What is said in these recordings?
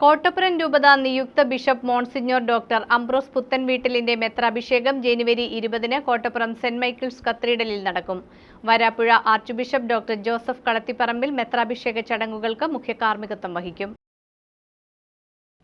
കോട്ടപ്പുറം രൂപത നിയുക്ത bishop monsignor doctor Ambrose പുത്തൻവീട്ടിലിന്റെ മെത്രാഭിഷേകം ജനുവരി ഇരുപതിന് കോട്ടപ്പുറം സെന്റ് മൈക്കിൾസ് കത്തീഡ്രലിൽ നടക്കും. Varapuzha archbishop doctor Joseph Kalathiparambil മെത്രാഭിഷേക ചടങ്ങുകൾക്ക് മുഖ്യ കാർമ്മികത്വം വഹിക്കും.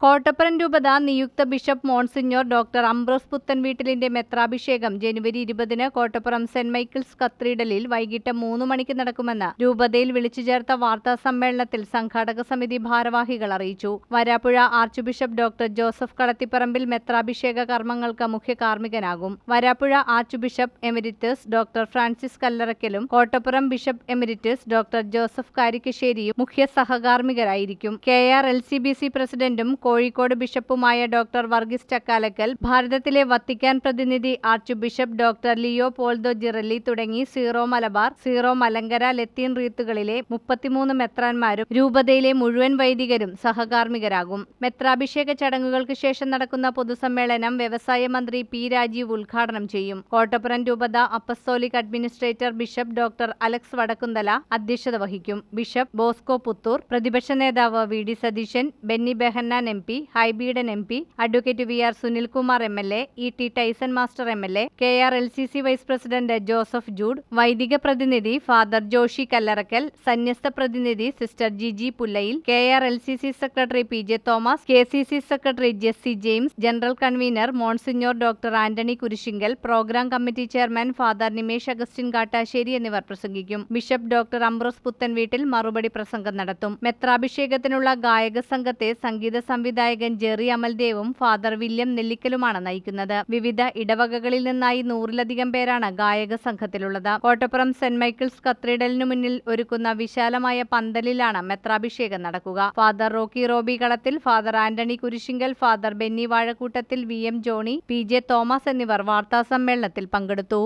കോട്ടപ്പുറം രൂപത നിയുക്ത ബിഷപ്പ് മോൺസിഞ്ഞോർ ഡോക്ടർ അംബ്രോസ് പുത്തൻവീട്ടിലിന്റെ മെത്രാഭിഷേകം ജനുവരി ഇരുപതിന് കോട്ടപ്പുറം സെന്റ് മൈക്കിൾസ് കത്തീഡ്രലിൽ വൈകിട്ട് മൂന്ന് മണിക്ക് നടക്കുമെന്ന് രൂപതയിൽ വിളിച്ചു ചേർത്ത വാർത്താ സമ്മേളനത്തിൽ സംഘാടക സമിതി ഭാരവാഹികൾ അറിയിച്ചു. Varapuzha archbishop doctor Joseph Kalathiparambil മെത്രാഭിഷേക കർമ്മങ്ങൾക്ക് മുഖ്യ കാർമ്മികനാകും. Varapuzha archbishop emeritus doctor Francis കല്ലറക്കലും Kottapuram bishop emeritus doctor Joseph കാരിക്കശ്ശേരിയും മുഖ്യ സഹകാർമ്മികരായിരിക്കും. K R L C B C പ്രസിഡന്റും കോഴിക്കോട് ബിഷപ്പുമായ ഡോക്ടർ വർഗീസ് ചക്കാലക്കൽ ഭാരതത്തിലെ വത്തിക്കാൻ പ്രതിനിധി archbishop doctor Leopoldo Girelli തുടങ്ങി സീറോ മലബാർ സീറോ മലങ്കര ലത്തീൻ റീത്തുകളിലെ മുപ്പത്തിമൂന്ന് മെത്രാന്മാരും രൂപതയിലെ മുഴുവൻ വൈദികരും സഹകാർമ്മികരാകും. മെത്രാഭിഷേക ചടങ്ങുകൾക്ക് ശേഷം നടക്കുന്ന പൊതുസമ്മേളനം വ്യവസായ മന്ത്രി പി രാജീവ് ഉദ്ഘാടനം ചെയ്യും. കോട്ടപ്പുറം രൂപത apostolic administrator bishop doctor Alex Vadakkumthala അധ്യക്ഷത വഹിക്കും. ബിഷപ്പ് ബോസ്കോ പുത്തൂർ പ്രതിപക്ഷ നേതാവ് V D Satheesan Benny Behanan M P Hibi Eden M P advocate V R Sunilkumar M L A E T Tyson master M L A K R L C C vice president Joseph Jude വൈദിക പ്രതിനിധി father Joshi Kallarakkal സന്യസ്ത പ്രതിനിധി sister Jiji Pullayil K R L C C secretary P J Thomas K C C secretary Jessy James general convener monsignor doctor Antony Kurisinkal program committee chairman father Nimesh Augustine Kattassery എന്നിവർ പ്രസംഗിക്കും. Bishop doctor Ambrose പുത്തൻവീട്ടിൽ മറുപടി പ്രസംഗം നടത്തും. മെത്രാഭിഷേകത്തിനുള്ള ഗായക സംഘത്തെ സംഗീത സംവിധായകൻ Jerry അമൽദേവും ഫാദർ വില്യം നെല്ലിക്കലുമാണ് നയിക്കുന്നത്. വിവിധ ഇടവകകളിൽ നിന്നായി നൂറിലധികം പേരാണ് ഗായക സംഘത്തിലുള്ളത്. കോട്ടപ്പുറം സെന്റ് മൈക്കിൾസ് കത്തീഡ്രലിനു മുന്നിൽ ഒരുക്കുന്ന വിശാലമായ പന്തലിലാണ് മെത്രാഭിഷേകം നടക്കുക. Father Rocky Robbie Kalathil father Antony Kurisinkal father Benny Vazhakoottathil V M Johnny P J Thomas എന്നിവർ വാർത്താസമ്മേളനത്തിൽ പങ്കെടുത്തു.